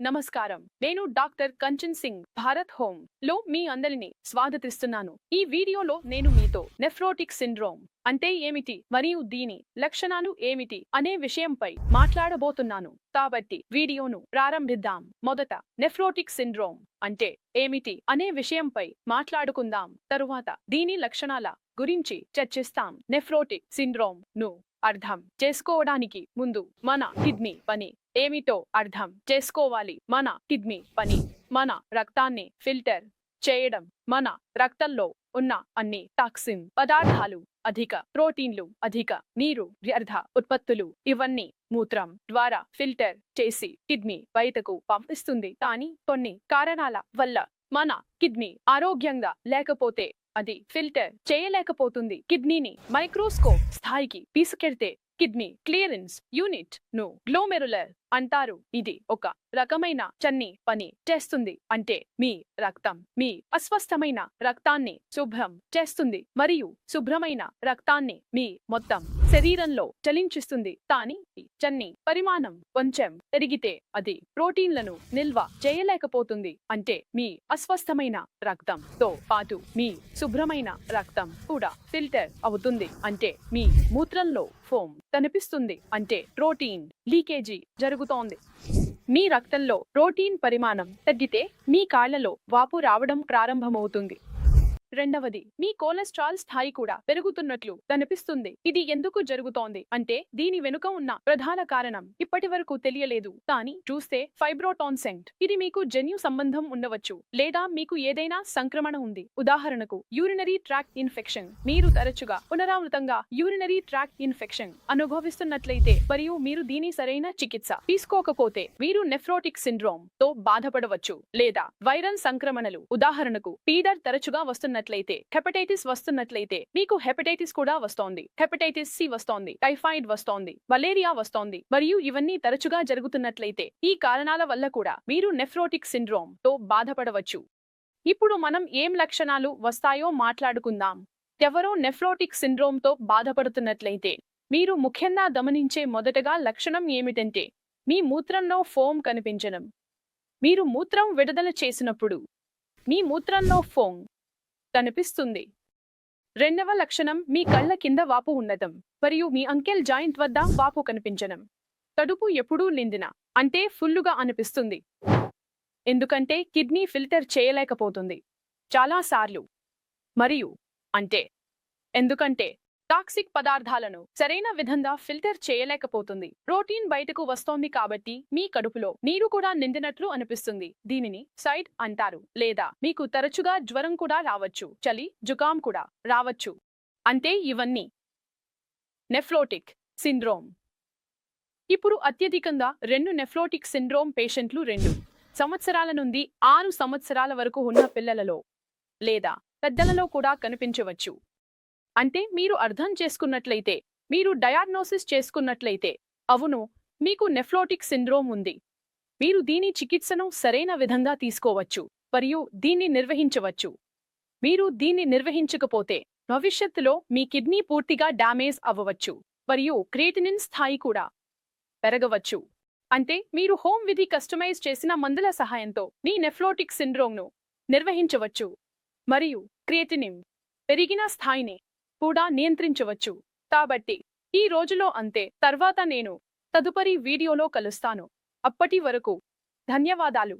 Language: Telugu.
నమస్కారం. నేను డాక్టర్ కంచన్ సింగ్ భారత్ హోమ్లో మీ అందరిని స్వాగతిస్తున్నాను. ఈ వీడియోలో నేను మీతో నెఫ్రోటిక్ సిండ్రోమ్ అంటే ఏమిటి మరియు దీని లక్షణాలు ఏమిటి అనే విషయంపై మాట్లాడబోతున్నాను. కాబట్టి వీడియోను ప్రారంభిద్దాం. మొదట నెఫ్రోటిక్ సిండ్రోమ్ అంటే ఏమిటి అనే విషయంపై మాట్లాడుకుందాం. తరువాత దీని లక్షణాల గురించి చర్చిస్తాం. నెఫ్రోటిక్ సిండ్రోమ్ను అర్థం చేసుకోవడానికి ముందు మన కిడ్నీ పని. ఏమిటో అర్థం చేసుకోవాలి మన కిడ్నీ పని. మన రక్తాన్ని ఫిల్టర్ చేయడం మన రక్తంలో ఉన్న అన్ని టాక్సిన్ పదార్థాలు అధిక ప్రోటీన్లు అధిక నీరు వ్యర్థ ఉత్పత్తులు ఇవన్నీ మూత్రం ద్వారా ఫిల్టర్ చేసి కిడ్నీ బయటకు పంపిస్తుంది. కానీ కొన్ని కారణాల వల్ల మన కిడ్నీ ఆరోగ్యంగా లేకపోతే అది ఫిల్టర్ చేయలేకపోతుంది కిడ్నీని. మైక్రోస్కోప్ స్థాయికి తీసుకెళ్తే కిడ్నీ క్లియరెన్స్ యూనిట్ను గ్లోమెరులర్ అంటారు. ఇది ఒక రకమైన చన్ని పని చేస్తుంది. అంటే మీ రక్తం మీ అస్వస్థమైన రక్తాన్ని శుభ్రం చేస్తుంది మరియు శుభ్రమైన రక్తాన్ని మీ మొత్తం శరీరంలో చలించిస్తుంది. కానీ చన్ని పరిమాణం కొంచెం పెరిగితే అది ప్రోటీన్లను నిల్వ చేయలేకపోతుంది. అంటే మీ అస్వస్థమైన రక్తం తో పాటు మీ శుభ్రమైన రక్తం కూడా ఫిల్టర్ అవుతుంది. అంటే మీ మూత్రంలో ఫోమ్ కనిపిస్తుంది. అంటే ప్రోటీన్ లీకేజీ జరుగుతుంది. మీ రక్తంలో ప్రోటీన్ పరిమాణం తగ్గితే మీ కాళ్ళలో వాపు రావడం ప్రారంభమవుతుంది. రెండవది మీ కొలెస్ట్రాల్ స్థాయి కూడా పెరుగుతున్నట్లు కనిపిస్తుంది ఇది ఎందుకు జరుగుతోంది? అంటే దీని వెనుక ఉన్న ప్రధాన కారణం ఇప్పటి వరకు తెలియలేదు. కానీ చూస్తే ఫైబ్రోటాన్సెంట్. ఇది మీకు జన్యు సంబంధం ఉండవచ్చు. లేదా మీకు ఏదైనా సంక్రమణ ఉంది. ఉదాహరణకు యూరినరీ ట్రాక్ట్ ఇన్ఫెక్షన్. మీరు తరచుగా పునరావృతంగా యూరినరీ ట్రాక్ట్ ఇన్ఫెక్షన్ అనుభవిస్తున్నట్లయితే మరియు మీరు దీని సరైన చికిత్స తీసుకోకపోతే మీరు నెఫ్రోటిక్ సిండ్రోమ్తో బాధపడవచ్చు. లేదా వైరల్ సంక్రమణలు. ఉదాహరణకు పీడర్ తరచుగా వస్తున్నట్లయితే హెపటైటిస్ వస్తున్నట్లయితే మీకు హెపటైటిస్ కూడా వస్తోంది. హెపటైటిస్ సి వస్తోంది టైఫాయిడ్ వస్తోంది మలేరియా వస్తోంది మరియు ఇవన్నీ తరచుగా జరుగుతున్నట్లయితే ఈ కారణాల వల్ల కూడా మీరు నెఫ్రోటిక్ సిండ్రోమ్తో బాధపడవచ్చు. ఇప్పుడు మనం ఏం లక్షణాలు వస్తాయో మాట్లాడుకుందాం. ఎవరో నెఫ్రోటిక్ సిండ్రోమ్తో బాధపడుతున్నట్లయితే మీరు ముఖ్యంగా గమనించే మొదటగా లక్షణం ఏమిటంటే మీ మూత్రంలో ఫోమ్ కనిపించడం. మీరు మూత్రం విడుదల చేసినప్పుడు మీ మూత్రంలో ఫోమ్ కనిపిస్తుంది. రెండవ లక్షణం మీ కళ్ళ కింద వాపు ఉండటం మరియు మీ అంకెల్ జాయింట్ వద్ద వాపు కనిపించడం. కడుపు ఎప్పుడూ నిందిన అంటే ఫుల్లుగా అనిపిస్తుంది. ఎందుకంటే కిడ్నీ ఫిల్టర్ చేయలేకపోతుంది. చాలా సార్లు. మరియు అంటే ఎందుకంటే టాక్సిక్ పదార్థాలను సరైన విధంగా ఫిల్టర్ చేయలేకపోతుంది. ప్రోటీన్ బయటకు వస్తోంది కాబట్టి మీ కడుపులో నీరు కూడా నిండినట్లు అనిపిస్తుంది. దీనిని సైడ్ అంటారు లేదా మీకు తరచుగా జ్వరం కూడా రావచ్చు చలి జుకాం కూడా రావచ్చు. అంటే ఇవన్నీ నెఫ్లోటిక్ సిండ్రోమ్. ఇప్పుడు అత్యధికంగా రెండు నెఫ్లోటిక్ సిండ్రోమ్ పేషెంట్లు రెండు సంవత్సరాల నుండి ఆరు సంవత్సరాల వరకు ఉన్న పిల్లలలో లేదా పెద్దలలో కూడా కనిపించవచ్చు. అంటే మీరు అర్థం చేసుకున్నట్లయితే మీరు డయాగ్నోసిస్ చేసుకున్నట్లయితే అవును మీకు నెఫ్లోటిక్ సిండ్రోమ్ ఉంది. మీరు దీని చికిత్సను సరైన విధంగా తీసుకోవచ్చు మరియు దీన్ని నిర్వహించవచ్చు. మీరు దీన్ని నిర్వహించకపోతే భవిష్యత్తులో మీ కిడ్నీ పూర్తిగా డ్యామేజ్ అవ్వవచ్చు మరియు క్రియేటినిన్ స్థాయి కూడా పెరగవచ్చు. అంటే మీరు హోమ్ విధి కస్టమైజ్ చేసిన మందుల సహాయంతో మీ నెఫ్లోటిక్ సిండ్రోమ్ను నిర్వహించవచ్చు మరియు క్రియేటినిన్ పెరిగిన స్థాయిని కూడా నియంత్రించవచ్చు. కాబట్టి ఈ రోజులో అంతే. తర్వాత నేను తదుపరి వీడియోలో కలుస్తాను. అప్పటి వరకు ధన్యవాదాలు.